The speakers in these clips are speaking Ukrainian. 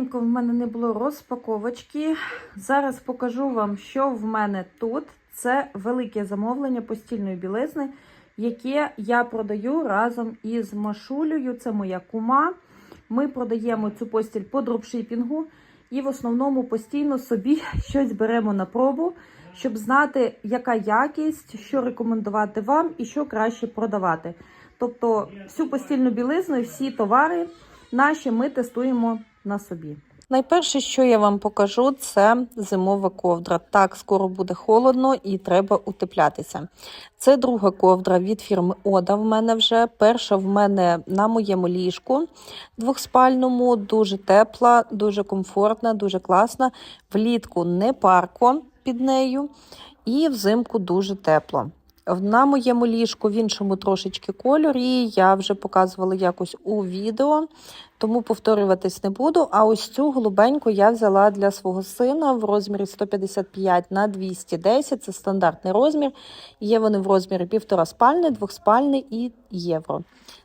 давненько в мене не було розпаковочки. Зараз покажу вам, що в мене тут. Це велике замовлення постільної білизни, яке я продаю разом із Машулею. Це моя кума. Ми продаємо цю постіль по дропшипінгу і в основному постійно собі щось беремо на пробу, щоб знати, яка якість, що рекомендувати вам і що краще продавати. Тобто всю постільну білизну і всі товари наші ми тестуємо на собі. Найперше, що я вам покажу, це зимова ковдра. Так, скоро буде холодно і треба утеплятися. Це друга ковдра від фірми Ода. В мене вже перша в мене на моєму ліжку двохспальному, дуже тепла, дуже комфортна, дуже класна. Влітку не парко під нею, і взимку дуже тепло. На моєму ліжку в іншому трошечки кольорі. Я вже показувала якось у відео, тому повторюватись не буду. А ось цю голубеньку я взяла для свого сина в розмірі 155 на 210. Це стандартний розмір. Є вони в розмірі півтора спальний, двохспальний і євро.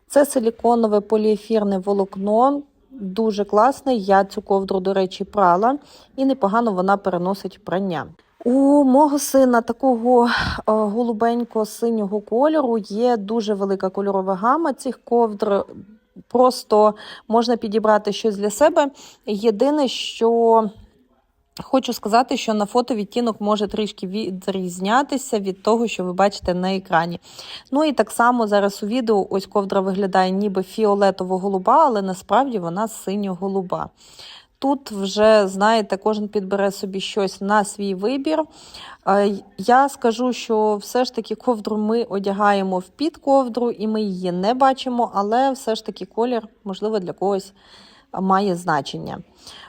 Це силіконове поліефірне волокно. Дуже класне. Я цю ковдру, до речі, прала, і непогано вона переносить прання. У мого сина такого голубенько-синього кольору є дуже велика кольорова гама цих ковдр. Просто можна підібрати щось для себе. Єдине, що хочу сказати, що на фото відтінок може трішки відрізнятися від того, що ви бачите на екрані. Ну і так само зараз у відео ось ковдра виглядає ніби фіолетово-голуба, але насправді вона синьо-голуба. Тут вже, знаєте, кожен підбере собі щось на свій вибір. Я скажу, що все ж таки ковдру ми одягаємо в під ковдру, і ми її не бачимо, але все ж таки колір, можливо, для когось має значення.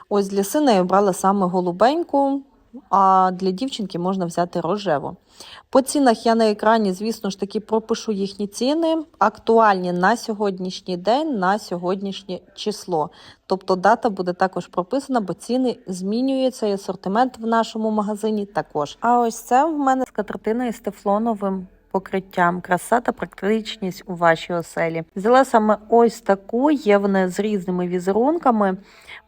Ось для сина я обрала саме голубеньку, а для дівчинки можна взяти рожеву. По цінах я на екрані, звісно ж таки, пропишу їхні ціни, актуальні на сьогоднішній день, на сьогоднішнє число. Тобто дата буде також прописана, бо ціни змінюються, і асортимент в нашому магазині також. А ось це в мене скатертина із тефлоновим покриттям, краса та практичність у вашій оселі. Взяла саме ось таку, є вона з різними візерунками.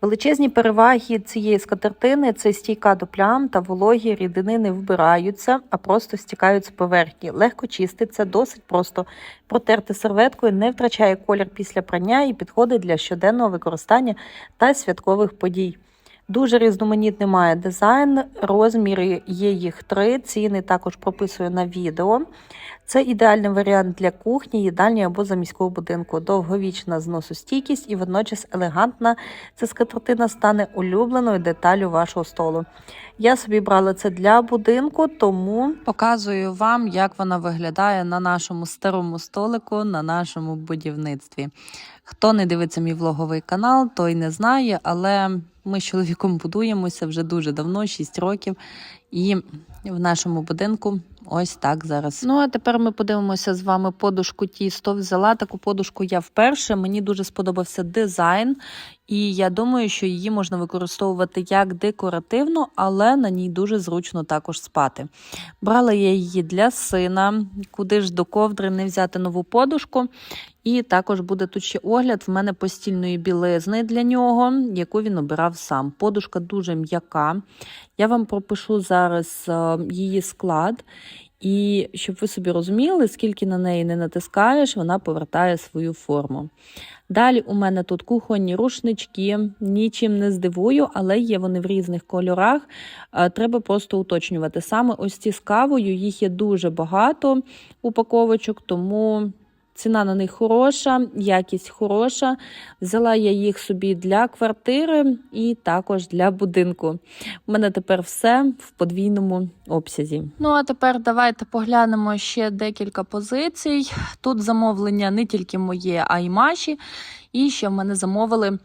Величезні переваги цієї скатертини це стійка до плям та вологі рідини не вбираються, а просто стікають з поверхні. Легко чиститься, досить просто протерти серветкою, не втрачає колір після прання і підходить для щоденного використання та святкових подій. Дуже різноманітний має дизайн, розміри є їх три. Ціни також прописую на відео. Це ідеальний варіант для кухні, їдальні або заміського будинку. Довговічна зносостійкість і водночас елегантна. Ця скатертина стане улюбленою деталю вашого столу. Я собі брала це для будинку, тому показую вам, як вона виглядає на нашому старому столику, на нашому будівництві. Хто не дивиться мій влоговий канал, той не знає, але ми з чоловіком будуємося вже дуже давно, 6 років, і в нашому будинку ось так зараз. Ну а тепер ми подивимося з вами подушку тісто. Взяла таку подушку я вперше. Мені дуже сподобався дизайн, і я думаю, що її можна використовувати як декоративно, але на ній дуже зручно також спати. Брала я її для сина, куди ж до ковдри не взяти нову подушку. І також буде тут ще огляд в мене постільної білизни для нього, яку він обирав сам. Подушка дуже м'яка. Я вам пропишу зараз е, її склад. І щоб ви собі розуміли, скільки на неї не натискаєш, вона повертає свою форму. Далі у мене тут кухонні рушнички, нічим не здивую, але є вони в різних кольорах. Е, треба просто уточнювати. Саме ось ці з кавою, їх є дуже багато упаковочок, тому Ціна на них хороша, якість хороша. Взяла я їх собі для квартири і також для будинку. У мене тепер все в подвійному обсязі. Ну, а тепер давайте поглянемо ще декілька позицій. Тут замовлення не тільки моє, а й Маші. І ще в мене замовили.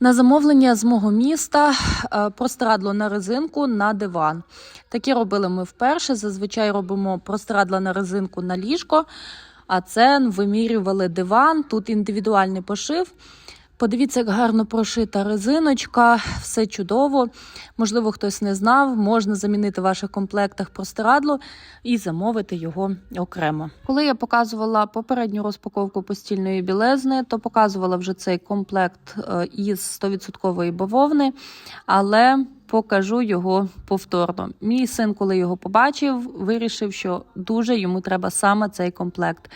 На замовлення з мого міста е, простирадло на резинку на диван. Таке робили ми вперше. Зазвичай робимо простирадла на резинку на ліжко. А це вимірювали диван, тут індивідуальний пошив. Подивіться, як гарно прошита резиночка, все чудово. Можливо, хтось не знав, можна замінити в ваших комплектах простирадло і замовити його окремо. Коли я показувала попередню розпаковку постільної білизни, то показувала вже цей комплект е, із 100% бавовни, але покажу його повторно. Мій син, коли його побачив, вирішив, що дуже йому треба саме цей комплект.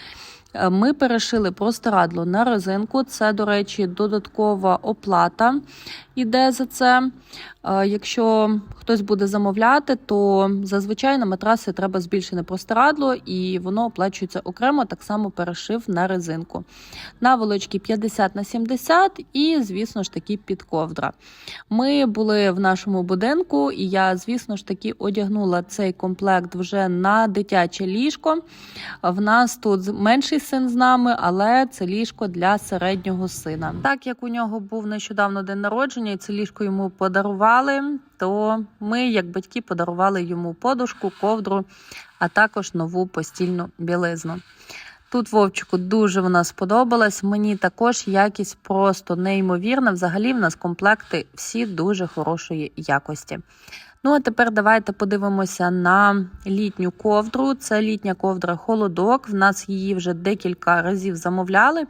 Е, Ми перешили простирадло на резинку. Це, до речі, додаткова оплата іде за це. Е, Якщо хтось буде замовляти, то зазвичай на матраси треба збільшене простирадло, і воно оплачується окремо, так само перешив на резинку. Наволочки 50 на 70 і, звісно ж таки, під ковдра. Ми були в нашому будинку, і я, звісно ж таки, одягнула цей комплект вже на дитяче ліжко. В нас тут менший син з нами, але це ліжко для середнього сина. Так як у нього був нещодавно день народження, і це ліжко йому подарували, то ми, як батьки, подарували йому подушку, ковдру, а також нову постільну білизну. Тут Вовчику дуже вона сподобалась. Мені також якість просто неймовірна. Взагалі, в нас комплекти всі дуже хорошої якості. Ну, а тепер давайте подивимося на літню ковдру. Це літня ковдра холодок. В нас її вже декілька разів замовляли.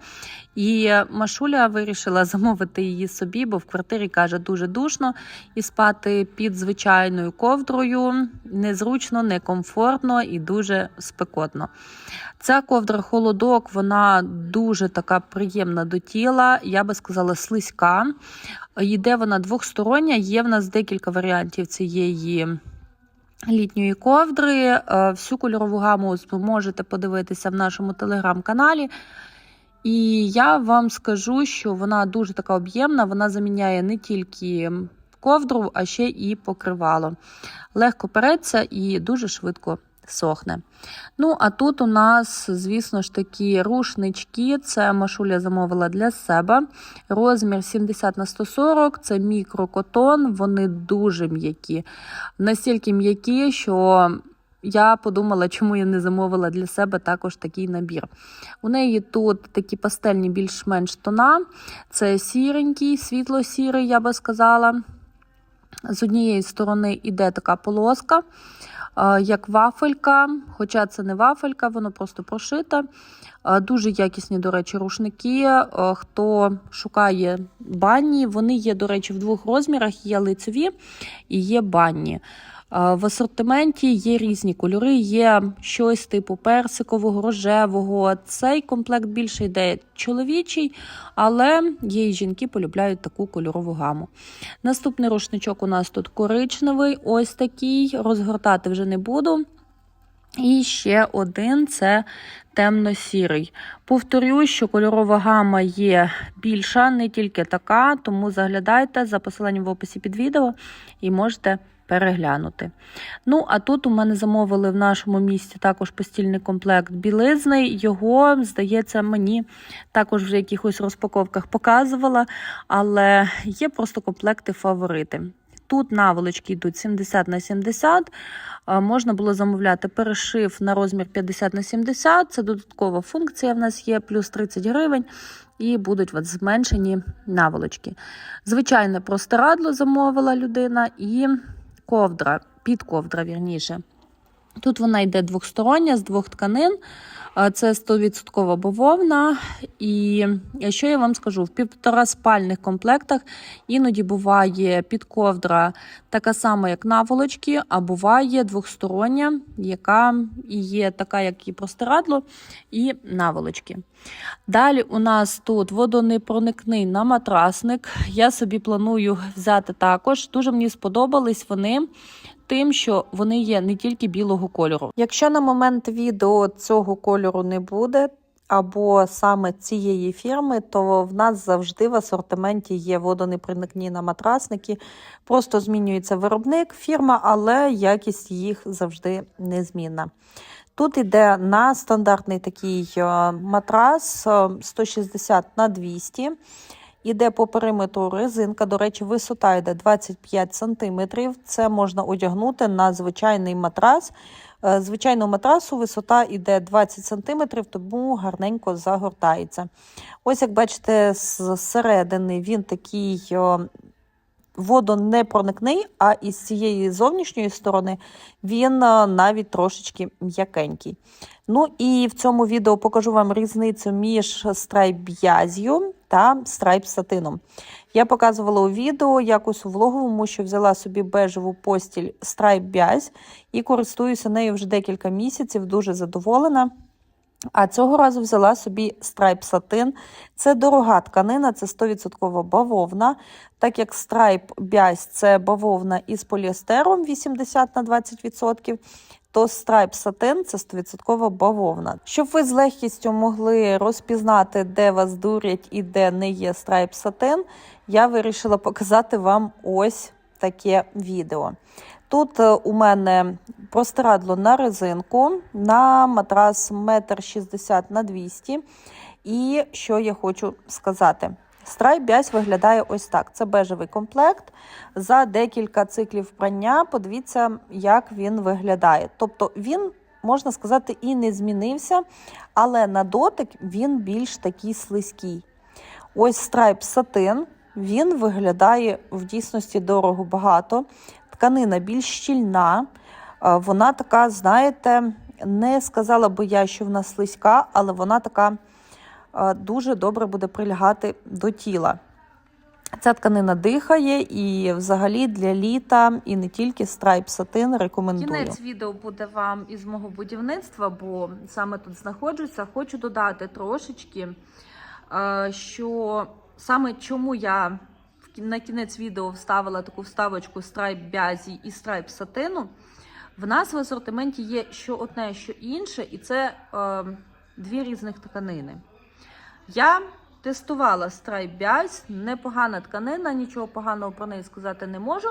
І Машуля вирішила замовити її собі, бо в квартирі каже дуже душно і спати під звичайною ковдрою незручно, некомфортно і дуже спекотно. Ця ковдра холодок, вона дуже така приємна до тіла, я би сказала, слизька. Йде вона двохстороння, є в нас декілька варіантів цієї. Літньої ковдри, Е, всю кольорову гаму ви можете подивитися в нашому телеграм-каналі. І я вам скажу, що вона дуже така об'ємна, вона заміняє не тільки ковдру, а ще і покривало. Легко переться і дуже швидко сохне. Ну, а тут у нас, звісно ж такі рушнички. Це Машуля замовила для себе. Розмір 70 на 140, це мікрокотон, вони дуже м'які. Настільки м'які, що я подумала, чому я не замовила для себе також такий набір. У неї тут такі пастельні більш-менш тона. Це сіренький, світло-сірий, я би сказала. З однієї сторони йде така полоска, як вафелька, хоча це не вафелька, воно просто прошита. Е, Дуже якісні, до речі, рушники. Хто шукає банні, вони є, до речі, в двох розмірах: є лицеві і є банні. Е, В асортименті є різні кольори, є щось типу персикового, рожевого. Цей комплект більше йде чоловічий, але є і жінки полюбляють таку кольорову гаму. Наступний рушничок у нас тут коричневий, ось такий. Розгортати вже не буду. І ще один це темно-сірий. Повторюю, що кольорова гама є більша, не тільки така, тому заглядайте за посиланням в описі під відео і можете переглянути. Ну, а тут у мене замовили в нашому місті також постільний комплект білизний. Його, здається, мені також в якихось розпаковках показувала, але є просто комплекти фаворити. Тут наволочки йдуть 70 на 70. Е, Можна було замовляти перешив на розмір 50 на 70. Це додаткова функція в нас є, плюс 30 гривень, і будуть от зменшені наволочки. Звичайне простирадло замовила людина і ковдра, підковдра, вірніше. Тут вона йде двохстороння з двох тканин. Е, Це 100% бавовна. І що я вам скажу, в півтораспальних комплектах іноді буває підковдра така сама, як наволочки, а буває двохстороння, яка є така, як і простирадло, і наволочки. Далі у нас тут водонепроникний на матрасник. Я собі планую взяти також. Дуже мені сподобались вони тим, що вони є не тільки білого кольору. Якщо на момент відео цього кольору не буде, або саме цієї фірми, то в нас завжди в асортименті є водонепроникні на матрасники. Просто змінюється виробник, фірма, але якість їх завжди незмінна. Тут іде на стандартний такий е, матрас е, 160 на 200. Іде по периметру резинка. До речі, висота йде 25 см. Це можна одягнути на звичайний матрас. Е, Звичайного матрасу висота йде 20 см, тому гарненько загортається. Ось, як бачите, зсередини він такий водонепроникний, а із цієї зовнішньої сторони він е, навіть трошечки м'якенький. Ну і в цьому відео покажу вам різницю між страйп б'язью та страйп сатином. Я показувала у відео якось у влоговому, що взяла собі бежеву постіль страйп бязь і користуюся нею вже декілька місяців, дуже задоволена. А цього разу взяла собі страйп сатин. Це дорога тканина, це 100% бавовна. Так як страйп бязь це бавовна із поліестером 80 на 20%, то страйп сатин це 100% бавовна. Щоб ви з легкістю могли розпізнати, де вас дурять і де не є страйп сатин, я вирішила показати вам ось таке відео. Тут е, у мене простирадло на резинку, на матрас 1,60 м на 200 І що я хочу сказати? Страйп бязь виглядає ось так. Це бежевий комплект. За декілька циклів прання подивіться, як він виглядає. Тобто він, можна сказати, і не змінився, але на дотик він більш такий слизький. Ось страйп сатин. Він виглядає в дійсності дорого багато. Тканина більш щільна, е, вона така, знаєте, не сказала би я, що вона слизька, але вона така дуже добре буде прилягати до тіла. Ця тканина дихає і взагалі для літа і не тільки страйп сатин рекомендую. Кінець відео буде вам із мого будівництва, бо саме тут знаходжуся. Хочу додати трошечки, е, що саме чому я на кінець відео вставила таку вставочку страйп бязі і страйп сатину. В нас в асортименті є що одне, що інше, і це е, дві різних тканини. Я тестувала страйп бязь, непогана тканина, нічого поганого про неї сказати не можу.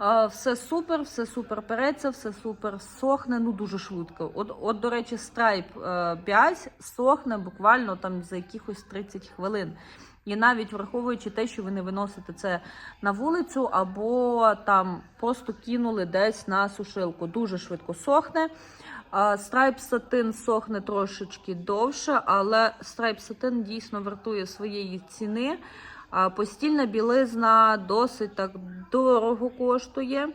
Е, все супер, все супер переться, все супер сохне, ну дуже швидко. От, от до речі, страйп е, сохне буквально там за якихось 30 хвилин. І навіть враховуючи те, що ви не виносите це на вулицю, або там просто кинули десь на сушилку. Дуже швидко сохне. Страйп сатин сохне трошечки довше, але страйп сатин дійсно вартує своєї ціни. Постільна білизна досить так дорого коштує.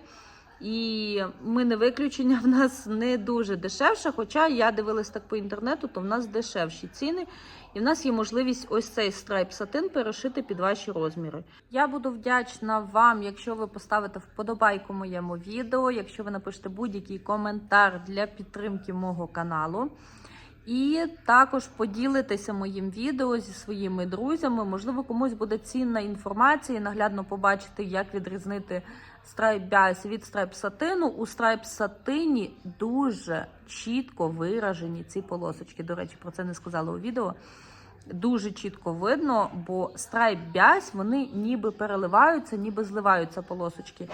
І ми не виключення, в нас не дуже дешевше. Хоча я дивилась так по інтернету, то в нас дешевші ціни. І в нас є можливість ось цей страйп сатин перешити під ваші розміри. Я буду вдячна вам, якщо ви поставите вподобайку моєму відео, якщо ви напишете будь-який коментар для підтримки мого каналу. І також поділитеся моїм відео зі своїми друзями. Можливо, комусь буде цінна інформація, і наглядно побачити, як відрізнити страйп бясь від страйп сатину. У страйп сатині дуже чітко виражені ці полосочки. До речі, про це не сказала у відео. Дуже чітко видно, бо страйп бясь, вони ніби переливаються, ніби зливаються полосочки.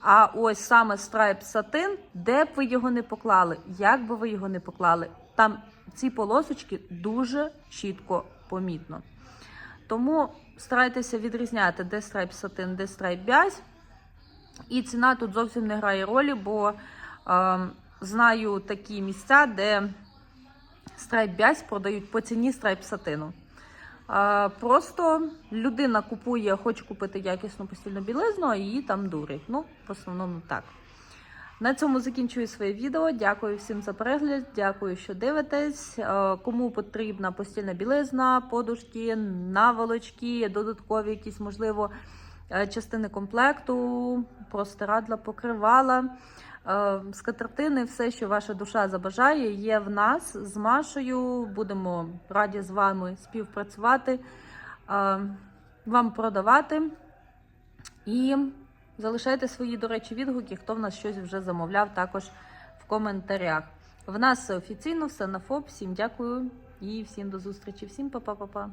А ось саме страйп сатин, де б ви його не поклали, як би ви його не поклали, там ці полосочки дуже чітко помітно. Тому старайтеся відрізняти, де страйп сатин, де страйп бязь. І ціна тут зовсім не грає ролі, бо е, знаю такі місця, де страйп бязь продають по ціні страйп сатину. Е, просто людина купує, хоче купити якісну постільну білизну, а її там дурять. Ну, в основному так. На цьому закінчую своє відео. Дякую всім за перегляд. Дякую, що дивитесь. Е, кому потрібна постільна білизна, подушки, наволочки, додаткові якісь, можливо, частини комплекту, простирадла, покривала, е, скатертини, все, що ваша душа забажає, є в нас з Машею. Будемо раді з вами співпрацювати, вам продавати. І Залишайте свої, до речі, відгуки, хто в нас щось вже замовляв, також в коментарях. В нас все офіційно, все на ФОП. Всім дякую і всім до зустрічі. Всім па-па-па-па.